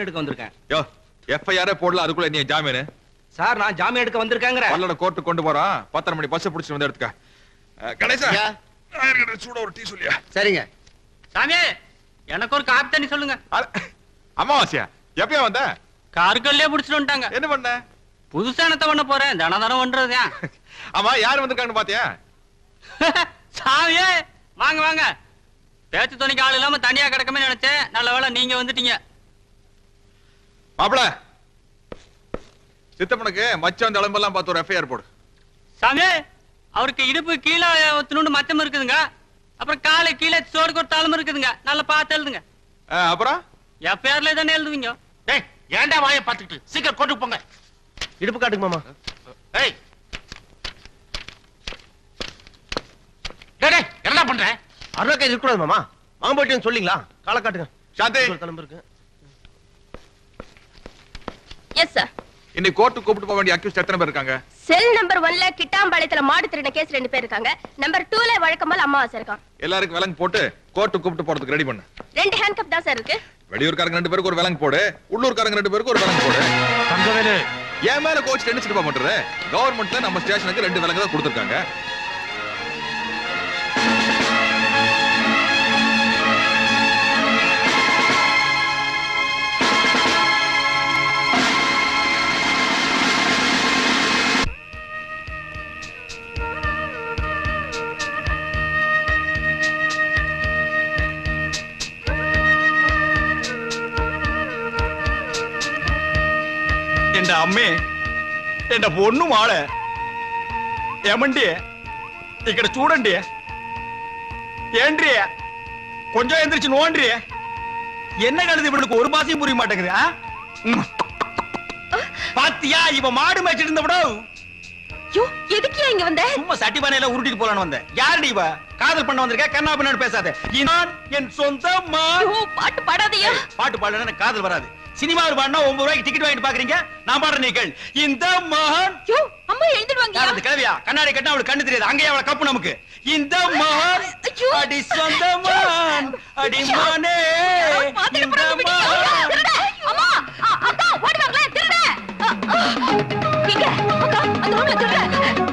ஜாமீன் எடுக்க வந்திருக்கேன். யோ எஃப்ஐஆரே போடல அதுக்குள்ள நீ ஜாமீன்? சார் நான் ஜாமீன் எடுக்க வந்திருக்கேங்கிற. பல்லட கோர்ட்டு கொண்டு போறான் பத்தரை மணி பஸ் பிடிச்சு வந்து எடுத்துக்க. கணேசா சூட ஒரு டீ சொல்லியா? சரிங்க. சாமி எனக்கு ஒரு காப்பி தண்ணி சொல்லுங்க. அமாவாசையா? எப்பயா வந்த? காருக்கல்லே புடிச்சிட்டு வந்துட்டாங்க. என்ன பண்ண? புதுசா என்னத்த பண்ண போறேன் தன தனம் பண்றதா ஆமா யார் வந்திருக்காங்கன்னு பாத்தியா? சாமியே வாங்க வாங்க. பேச்சு துணைக்கு ஆள் இல்லாம தனியா கிடக்கமே நினைச்சேன். நல்ல வேளை நீங்க வந்துட்டீங்க. மாப்பிள. சித்தப்பனுக்கு மச்சான் தளம்பெல்லாம் பார்த்து ஒரு எஃப்ஐஆர் போடு. சாமி அவருக்கு இடுப்பு கீழே ஒத்துணுண்டு மச்சம் இருக்குதுங்க. அப்புறம் காலை கீழே சோடுக்கு ஒரு தலைமை இருக்குதுங்க. நல்லா பார்த்து எழுதுங்க. அப்புறம்? எஃப்ஐஆர்ல தானே எழுதுவீங்க? டேய் ஏன்டா வாயை பார்த்துக்கிட்டு சீக்கிரம் கொண்டு போங்க. இடுப்பு காட்டுங்க மாமா. ஏய். டேய் டேய் என்னடா பண்ற? அருணா கைது இருக்கக்கூடாது மாமா. வாங்க போயிட்டு சொல்லிங்களா காலை காட்டுங்க. சாந்தி. தலைமை இருக்கு. எஸ் சார் இன்னைக்கு கோர்ட்டு கூப்பிட்டு போக வேண்டிய அக்யூஸ்ட் எத்தனை பேர் இருக்காங்க? செல் நம்பர் ஒன்ல கிட்டாம்பாளையத்துல மாடு திருடின கேஸ் ரெண்டு பேர் இருக்காங்க. நம்பர் டூல வழக்கம்போல் அம்மாவாசை இருக்கான் எல்லாருக்கும் விலங்கு போட்டு கோர்ட்டு கூப்பிட்டு போறதுக்கு ரெடி பண்ணு. ரெண்டு ஹேண்ட் கப் தான் சார் இருக்கு. வெளியூர்காரங்க ரெண்டு பேருக்கு ஒரு விலங்கு போடு உள்ளூர்காரங்க ரெண்டு பேருக்கு ஒரு விலங்கு போடு. தங்கவேலு. என் மேல கோச் சிறப்பா பண்றது கவர்மெண்ட்ல நம்ம ஸ்டேஷனுக்கு ரெண்டு விலங்கு தான் கொடுத்துருக்காங்க. அம்மே എന്റെ பொண்ணு മാളെ ఏమండి ఇక్కడ చూడండి ఏంట్రీ கொஞ்சம் ఎందిరిచి నోండ్రి என்ன கழுது இவளுக்கு ஒரு பாசையும் புரிய மாட்டேங்குது பாத்தியா இவ மாடு மேய்ச்சிட்டு இருந்த விடோ? யோ எதுக்கு இங்க சட்டி பானையில உருட்டிட்டு போலான்னு வந்த. யாருடி இவ? காதல் பண்ண வந்திருக்க கண்ணா பின்னாடி பேசாத. நான் என் சொந்த மா பாட்டு பாடாதயா பாட்டு பாடலன்னா காதல் வராது. சினிமாவில் பாடினா ஒன்பது ரூபாய்க்கு டிக்கெட் வாங்கிட்டு பாக்குறீங்க? நான் பாடுற நீக்கள் இந்த மகான் அம்மா எழுந்துடுவாங்க அந்த கிழவியா? கண்ணாடி கட்டினா அவளுக்கு கண்ணு தெரியாது. அங்கேயே அவளை கப்பு நமக்கு. இந்த மகான். அடி சொந்த மகான். அடி மானே இந்த மகான் அம்மா அ- அக்கா ஓடுவாங்களே திருட. எங்க அக்கா அந்த ரூம்ல திருட.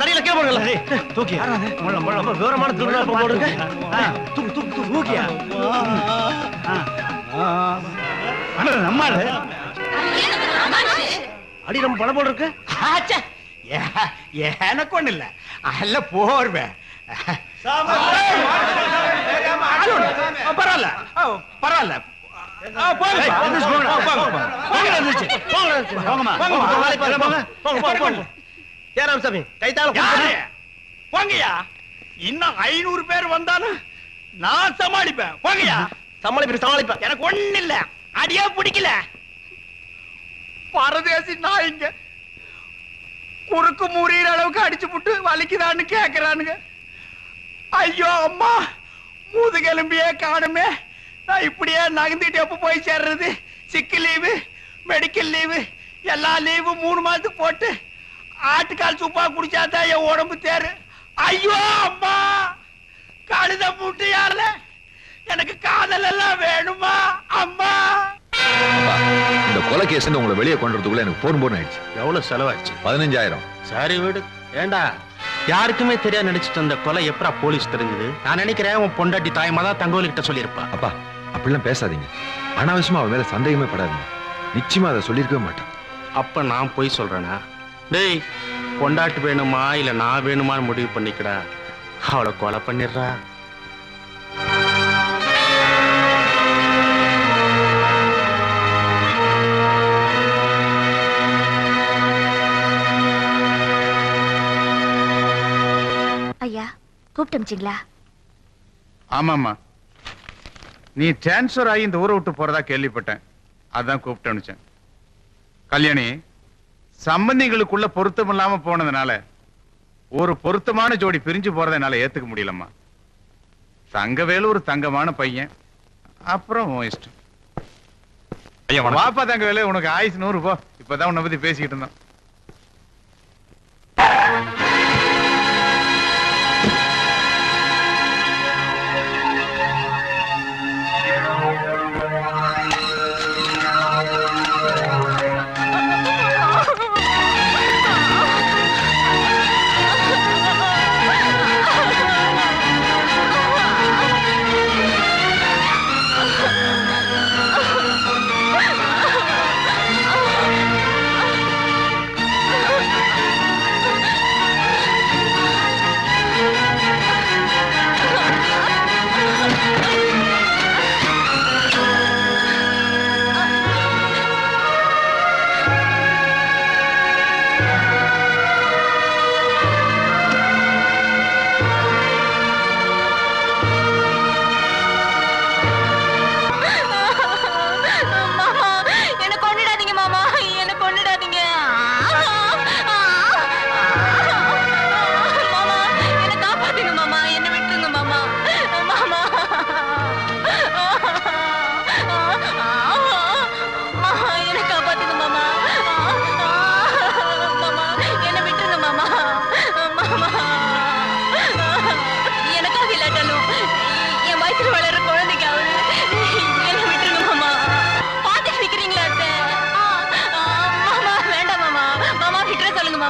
தடியில கீழே போடுங்களா தூக்கி ரொம்ப விவரமான திருவிழா போடுங்க தூக்கு தூக்கு தூக்கு தூக்கியா? நம்மால அடி நம்ம பணம் போடு இருக்கு ஆச்சே. ஏ- எனக்கு ஒண்ணு இல்ல. அல்ல போர்வேன் பரவாயில்ல. பரவாயில்ல. இன்னும் ஐநூறு பேர் வந்தாலும் நான் சமாளிப்பேன். சமாளிப்பேன் சமாளிப்பேன் எனக்கு ஒண்ணு இல்ல. அடியே பிடிக்கல. பரதேசி நாய்ங்க குறுக்கு முறியிற அளவுக்கு அடிச்சு புட்டு வலிக்குதான்னு கேக்குறானுங்க. ஐயோ அம்மா. முதுகெலும்பியே காணுமே. நான் இப்படியே நகர்ந்துட்டு எப்ப போய் சேர்றது? சிக்கு லீவு மெடிக்கல் லீவு எல்லா லீவு மூணு மாசத்துக்கு போட்டு ஆட்டுக்கால் சூப்பா குடிச்சாதான் என் உடம்பு தேரு. ஐயோ அம்மா! கழுத மூட்டு யாருல எனக்கு காதல் எல்லாம் வேணுமா? அம்மா! இந்த கொலை கேஸ் உங்களை வெளியே கொண்டுறதுக்குள்ள எனக்கு போன் போன் ஆயிடுச்சு. எவ்வளவு செலவாச்சு? பதினஞ்சாயிரம். சரி விடு. ஏண்டா யாருக்குமே தெரியாது நினைச்சிட்டு அந்த கொலை எப்படா போலீஸ் தெரிஞ்சது? நான் நினைக்கிறேன் உன் பொண்டாட்டி தாயமா தான் தங்கோலி கிட்ட சொல்லியிருப்பா. அப்பா அப்படிலாம் பேசாதீங்க. அனாவசியமா அவன் மேல சந்தேகமே படாதீங்க. நிச்சயமா அதை சொல்லியிருக்கவே மாட்டான். அப்ப நான் போய் சொல்றேனா? டேய் பொண்டாட்டி வேணுமா இல்ல நான் வேணுமான்னு முடிவு பண்ணிக்கடா அவளை கொலை பண்ணிடுறா? ஐயா கூப்பிட்டு அமிச்சிங்களா ஆமாம்மா. நீ டிரான்ஸ்ஃபர் ஆகி இந்த ஊரை விட்டு போறதா கேள்விப்பட்டேன். அதான் கூப்பிட்டு அனுப்பிச்சேன் கல்யாணி சம்பந்திகளுக்குள்ள பொருத்தம் இல்லாம போனதுனால ஒரு பொருத்தமான ஜோடி பிரிஞ்சு போறதை என்னால ஏத்துக்க முடியலம்மா. தங்கவேலு ஒரு தங்கமான பையன். அப்புறம் இஷ்டம். வாப்பா தங்கவேலு உனக்கு ஆயுசு நூறு போ. இப்பதான் உன்னை பத்தி பேசிக்கிட்டு இருந்தோம்.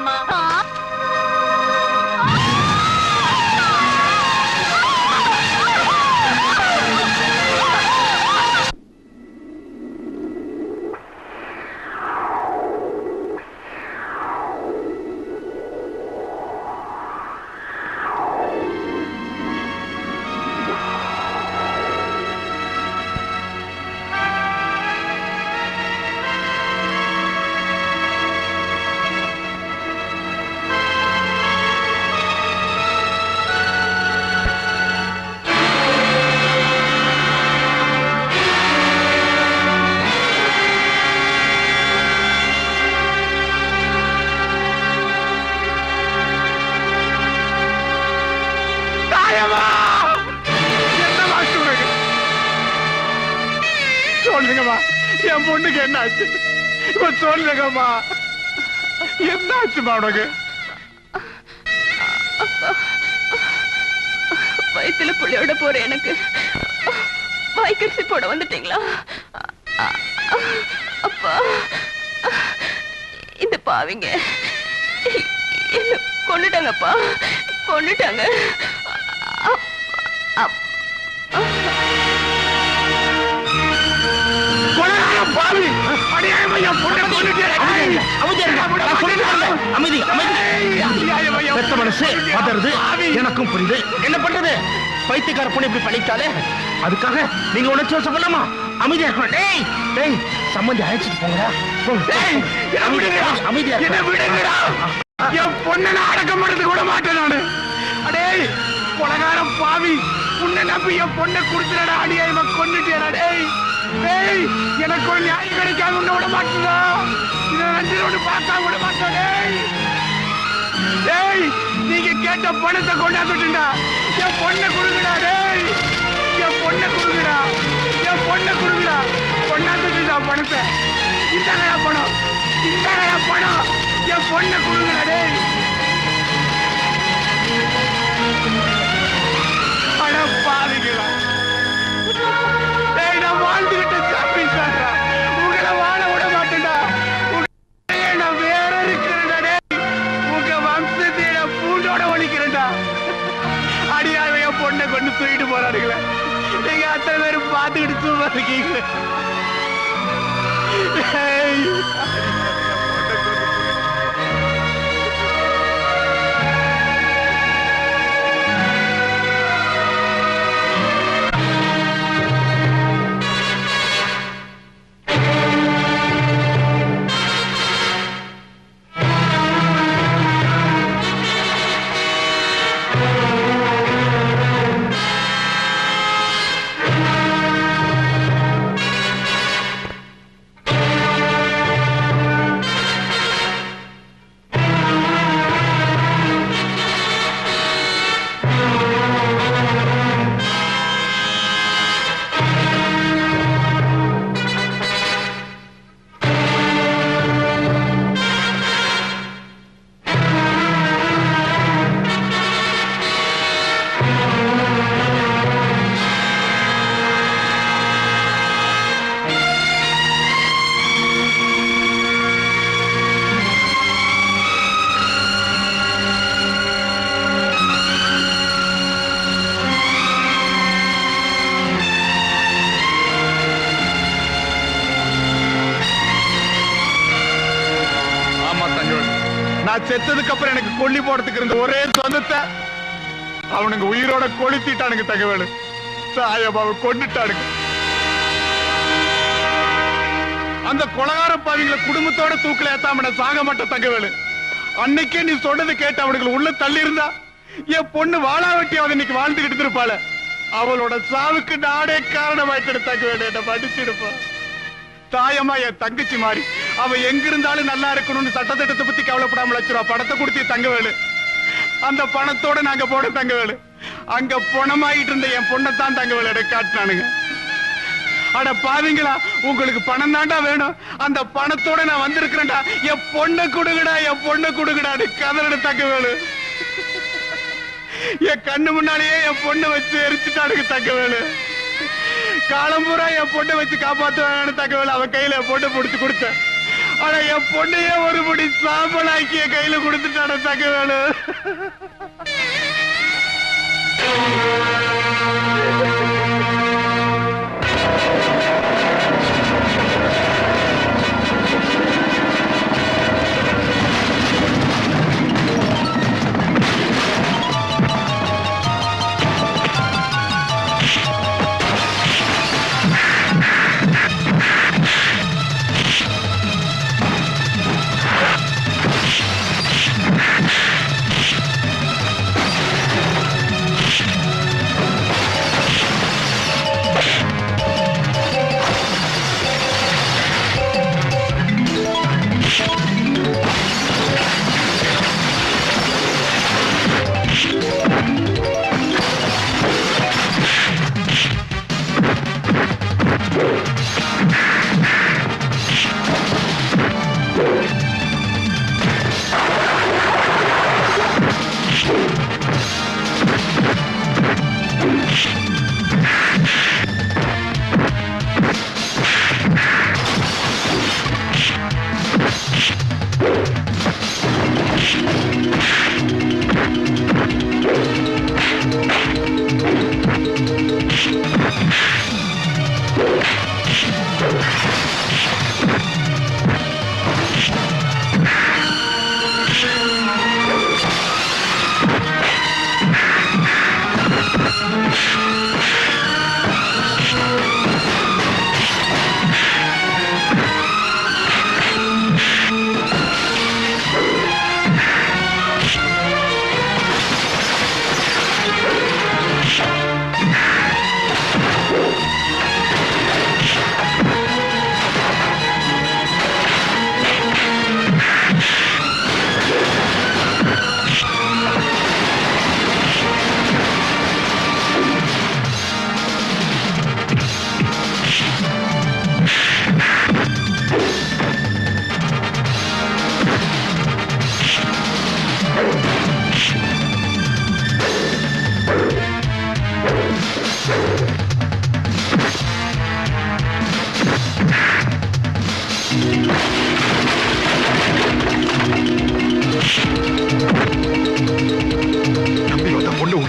mama. ha பொண்ணுக்கு என்ன இப்ப சொல்லுங்கம்மா. என்னாச்சுமா உனக்கு வயிற்றுல புள்ளையோட போற எனக்கு. வாய்க்கரிசி போட வந்துட்டீங்களா? அப்பா இந்த பாவிங்க. என்ன கொண்டுட்டாங்கப்பா கொண்டுட்டாங்க பெத்த மனசு பொண்ணை பதறது! எனக்கும் புரியுது. என்ன பண்றது? பைத்தியக்கார பொண்ணு இப்படி பண்ணிட்டாலே அதுக்காக நீங்க உணர்ச்சி வசப்படலாமா அமைதியா இருக்கணும் டேய் டேய் சம்மந்தி அழைச்சிட்டு போங்கடா. அமைதியா. என் பொண்ணை அடக்கம் பண்ணது கூட மாட்டேன் நானு. அடேய் கொலகாரம் பாவி. உன்னை நம்பி என் பொண்ணை கொடுத்துடா அநியாயமா கொன்னுட்டியடா டேய். டேய் எனக்கு ஒரு நியாயம் கிடைக்காம உன்னை விட மாட்டேடா இதை நன்றி பார்க்காம விட மாட்டேன் டேய். டேய் நீங்க கேட்ட பணத்தை கொண்டாந்துட்டுடா என் பொண்ணை கொடுங்கடா டேய். என் பொண்ணை கொடுங்கடா. என் பொண்ணை கொடுங்கடா. கொண்டாந்துட்டுடா பணத்தை. இந்தாங்கடா பணம். இந்தாங்கடா பணம். என் பொண்ணை கொடுங்கடா டேய். வாழ்ந்துகிட்ட சாமி உங்களை வாழ விட மாட்டேன்டா. நான் வேற இருக்கிறேன்டா உங்க வம்சத்தை நான் பூண்டோட ஒழிக்கிறேன்டா. அடியாவே என் பொண்ணை கொண்டு தூக்கிட்டு போறாருங்களே நீங்க அத்தனை பேரும் பார்த்துக்கிட்டு சும்மா இருக்கீங்களே. செத்ததுக்கு அப்புறம் எனக்கு கொல்லி போடுறதுக்கு இருந்த ஒரே சொந்தத்தை அவனுக்கு உயிரோட கொளுத்திட்டானுங்க தகவல். சாயபாவை கொண்டுட்டானுங்க அந்த கொலகார பாவிங்களை குடும்பத்தோட தூக்கில ஏத்தாம சாக மாட்ட தகவல். அன்னைக்கே நீ சொன்னது கேட்டு அவனுக்கு உள்ள தள்ளி இருந்தா என் பொண்ணு வாழா வெட்டி அவன் இன்னைக்கு வாழ்ந்துகிட்டு இருப்பாள அவளோட சாவுக்கு நாடே காரணமாயிட்டு தகவல். என்ன படிச்சிருப்பா தாயம்மா என் தங்கச்சி மாதிரி. அவ எங்க இருந்தாலும் நல்லா இருக்கணும்னு சட்டத்திட்டத்தை பத்தி கவலைப்படாமல் லட்ச ரூபா பணத்தை கொடுத்து தங்கவேலு. அந்த பணத்தோட நாங்க போட தங்கவேலு. அங்க பணமாயிட்டு இருந்த என் பொண்ணைத்தான் தங்கவேலு காட்டினானுங்க. அட பாவிங்களா உங்களுக்கு பணம் தாண்டா வேணும். அந்த பணத்தோட நான் வந்திருக்கிறேன்டா. என் பொண்ணை கொடுங்கடா என் பொண்ணை கொடுங்கடான்னு கதறட தங்கவேலு. என் கண்ணு முன்னாலேயே என் பொண்ணை வச்சு எரிச்சுட்டானுங்க தங்கவேலு. காலம்பூரா என் பொண்ணை வச்சு காப்பாத்துவாங்கன்னு தகவல் அவன் கையில போட்டு பொண்ணை பிடிச்சு கொடுத்தேன். ஆனா என் பொண்ணையே ஒரு முடி சாம்பலாக்கி கையில கொடுத்துட்டான தக்க வேணும்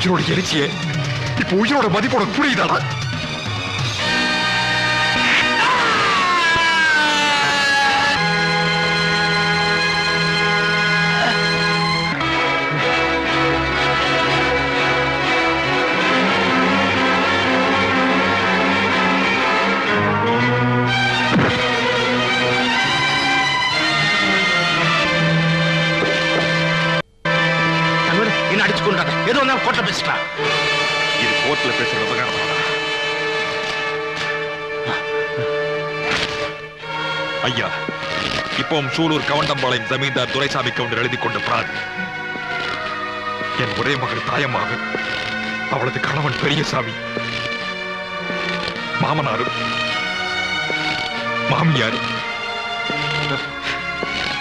உயிரோட எரிச்சியே இப்போ உயிரோட மதிப்போட புரியுதாடா? எது பேசிக்கலாம் இது கோர்ட்ல பேசுற விவகாரம் ஐயா இப்போவும் சூலூர் கவண்டம்பாளையம் ஜமீன்தார் துரைசாமி கவுண்டர் எழுதி கொண்ட பிராதி என் ஒரே மகள் தாயமாக அவளது கணவன் பெரியசாமி மாமனாரும் மாமியாரும்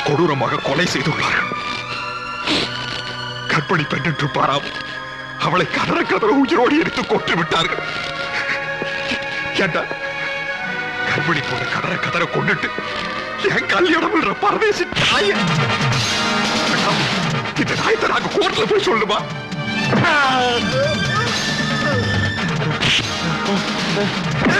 கொடூரமாக கொலை செய்துள்ளார்கள். கற்பனை பெண் என்று அவளை கதற கதற உயிரோடு எடுத்து கொட்டு விட்டார்கள். ஏண்டா? கர்ப்பிணி போன கடற கதற கொண்டுட்டு என் கல்யாணம் பரதேசி தாய இந்த நாயத்தை நாங்க கோர்ட்ல போய் சொல்லுமா? Oh,